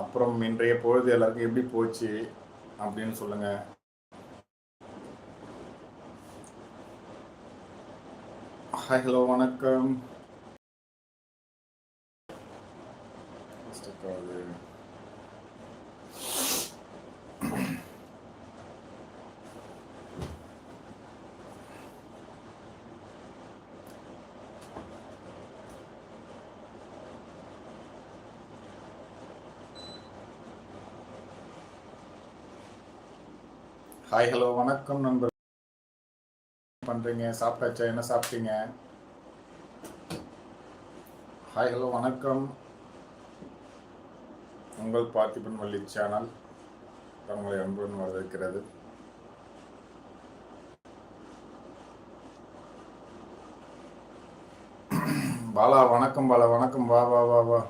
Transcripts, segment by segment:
அப்புறம் இன்றைய பொழுது எல்லாருக்கும் எப்படி போச்சு அப்படின்னு சொல்லுங்க. ஹாய் ஹலோ வணக்கம் Stuck ஆகுது. ஹாய் ஹலோ வணக்கம் நண்பர். பண்றீங்க? சாப்பிட்டாச்சா? என்ன சாப்பிட்டீங்க? ஹாய் ஹலோ வணக்கம். உங்கள் பார்த்திபன் வள்ளி சேனல் உங்களை அன்புடன் வரவேற்கிறது. பாலா வணக்கம் பாலா வணக்கம். வா வா வா வா.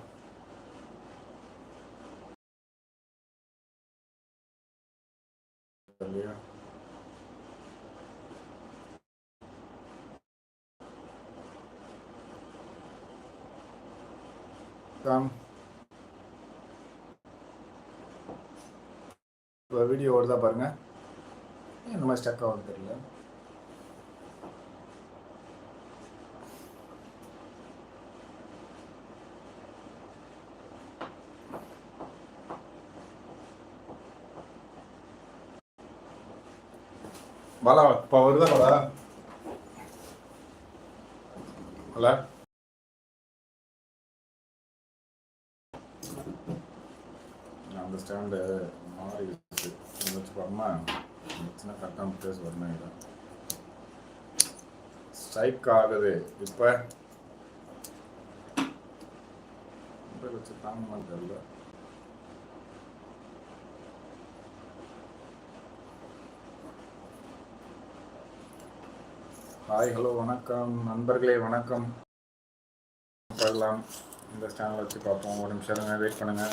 இல்லையா கம் இப்போ வீடியோ ஓடுதா பாருங்க. ஏன் இந்த மாதிரி ஸ்டக் ஆகுது தெரியல. பாலா இப்போ வருதா பாலா ஹலோ அந்த ஸ்டாண்டு மாறி இருக்கு சின்ன கரெக்டான பிளேஸ் வரணும் இது ஸ்ட்ரைக் ஆகுது. இப்போ வச்சு தெரியல. ஹாய் ஹலோ வணக்கம். நண்பர்களே வணக்கம். பார்க்கலாம். இந்த சேனல் வச்சு பார்ப்போம். ஒரு நிமிஷம் இருங்க வெயிட் பண்ணுங்க.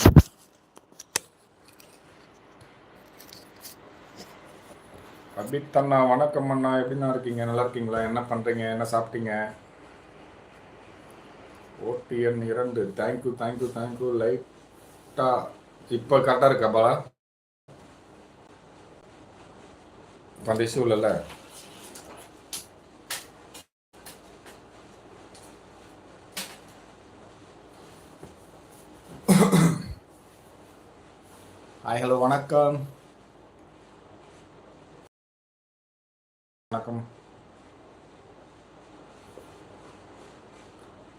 அபித் அண்ணா வணக்கம் அண்ணா. எப்படிண்ணா இருக்கீங்க? நல்லா இருக்கீங்களா? என்ன பண்ணுறீங்க என்ன சாப்பிட்டீங்க? ஓடிஎன் இரண்டு. தேங்க்யூ தேங்க்யூ தேங்க்யூ லைட்டா இப்போ கரெக்டாக இருக்கா பாலா? அந்த இஷ்யூ இல்லைல்ல? ஹாய் ஹலோ வணக்கம். வணக்கம்.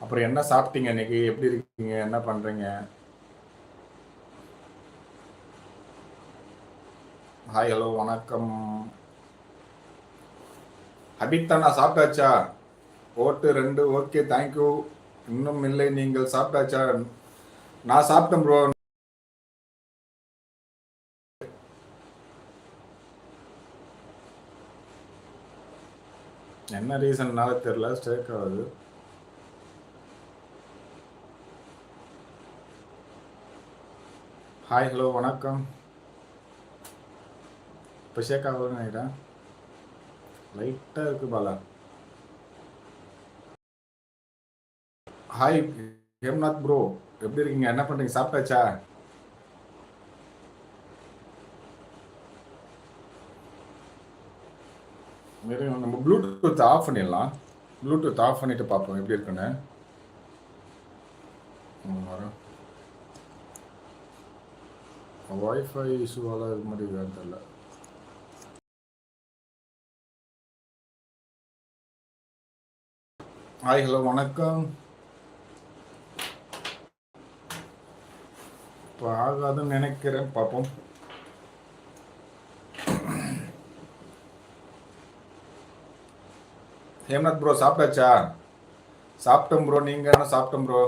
அப்புறம் என்ன சாப்பிட்டீங்க இன்னைக்கு? எப்படி இருக்கீங்க? என்ன பண்றீங்க? ஹாய் ஹலோ வணக்கம். அபித்தண்ணா சாப்பிட்டாச்சா? ஓட்டு ரெண்டு ஓகே தேங்க்யூ இன்னும் இல்லை நீங்கள் சாப்பிட்டாச்சா? நான் சாப்பிட்டேன் ப்ரோ என்ன ரீசன்னால தெரியல ஸ்ட்ரைக் ஆகுது. ஹாய் ஹலோ வணக்கம். இப்போ ஷேக் ஆகுதுன்னு நினைக்கிறேன். லைட்டாக இருக்கு பாலா. ஹாய் ஹேம்நாத் ப்ரோ எப்படி இருக்கீங்க? என்ன பண்ணுறீங்க சாப்பிட்டாச்சா? வெறும் நம்ம ப்ளூடூத் ஆஃப் பண்ணிடலாம். ப்ளூடூத் ஆஃப் பண்ணிட்டு பார்ப்போம். எப்படி இருக்குன்னு. வரும். ஒய்ஃபை இஷ்யூவால் இது மாதிரி வேறு தெரியல. ஹாய் ஹலோ வணக்கம். இப்போ ஆகாதுன்னு நினைக்கிறேன். பார்ப்போம். ஹேம்நாத் ப்ரோ சாப்பிட்டாச்சா? சாப்பிட்டோம் ப்ரோ நீங்கள் என்ன சாப்பிட்டோம் ப்ரோ